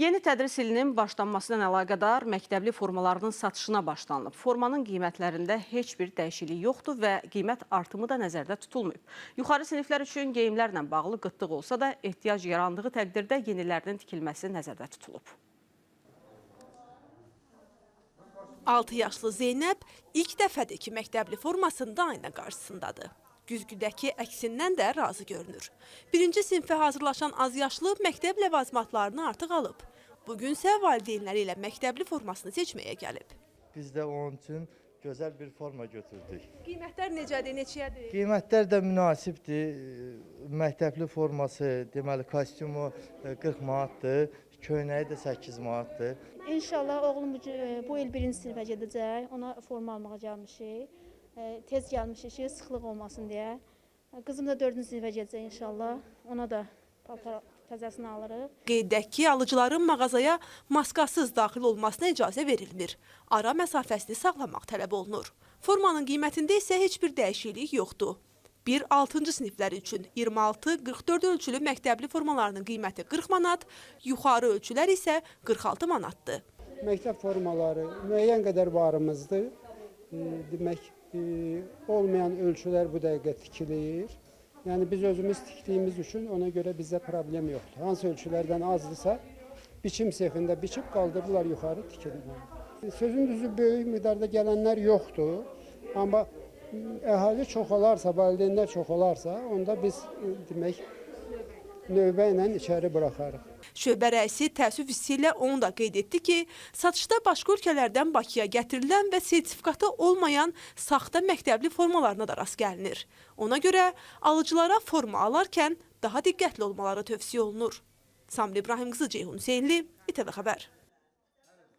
Yeni tədris ilinin başlanması ilə əlaqədar məktəbli formalarının satışına başlanılıb. Formanın qiymətlərində heç bir dəyişiklik yoxdur və qiymət artımı da nəzərdə tutulmayıb. Yuxarı siniflər üçün geyimlərlə bağlı qıtlıq olsa da ehtiyac yarandığı təqdirdə yenilərinin tikilməsi nəzərdə tutulub. 6 yaşlı Zeynəb ilk dəfədir ki, məktəbli formasında ayna qarşısındadır. Güzgüdəki əksindən də razı görünür. Birinci sinfə hazırlaşan az yaşlı məktəb ləvazimatlarını artıq alıb. Bugünsə valideynləri ilə məktəbli formasını seçməyə gəlib. Biz də onun üçün gözəl bir forma götürdük. Qiymətlər necədir, neçəyədir? Qiymətlər də münasibdir. Məktəbli forması, deməli kostyumu e, 40 manatdır, köynəyi də 8 manatdır. İnşallah oğlum bu, bu il birinci sinifə gedəcək. Ona forma almağa gəlmişik. E, Tez gəlmişik sıxlıq olmasın deyə. E, Qızım da dördüncü sinifə gedəcək inşallah. Ona da təzəsini alırıq. Qeyd edək ki, alıcıların mağazaya maskasız daxil olmasına icazə verilmir. Ara məsafəsini saxlamaq tələb olunur. Formanın qiymətində isə heç bir dəyişiklik yoxdur. 1-6-cı siniflər üçün 26-44 ölçülü məktəbli formalarının qiyməti 40 manat, yuxarı ölçülər isə 46 manatdır. Məktəb formaları müəyyən qədər varımızdır. Demək, e, olmayan ölçülər bu dəqiqə tikilir. Yəni biz özümüz tikdiyimiz üçün ona görə bizə problem yoxdur. Hansı ölçülərdən azdırsa, biçim sexində biçib qaldırırlar yuxarı tikilir. Sözün düzü böyük miqdarda gələnlər yoxdur. Amma əhali çox olarsa, valideynlər çox olarsa, onda biz e, demək növbə ilə içəri buraxarıq. Şöbə rəisi təəssüf hissi ilə onu da qeyd etdi ki, satışda başqa ölkələrdən Bakıya gətirilən və sertifikatı olmayan saxta məktəbli formalarına da rast gəlinir. Ona görə alıcılara forma alarkən daha diqqətli olmaları tövsiyə olunur. Samir İbrahim qızı Ceyhun Hüseynli, İTV xəbər.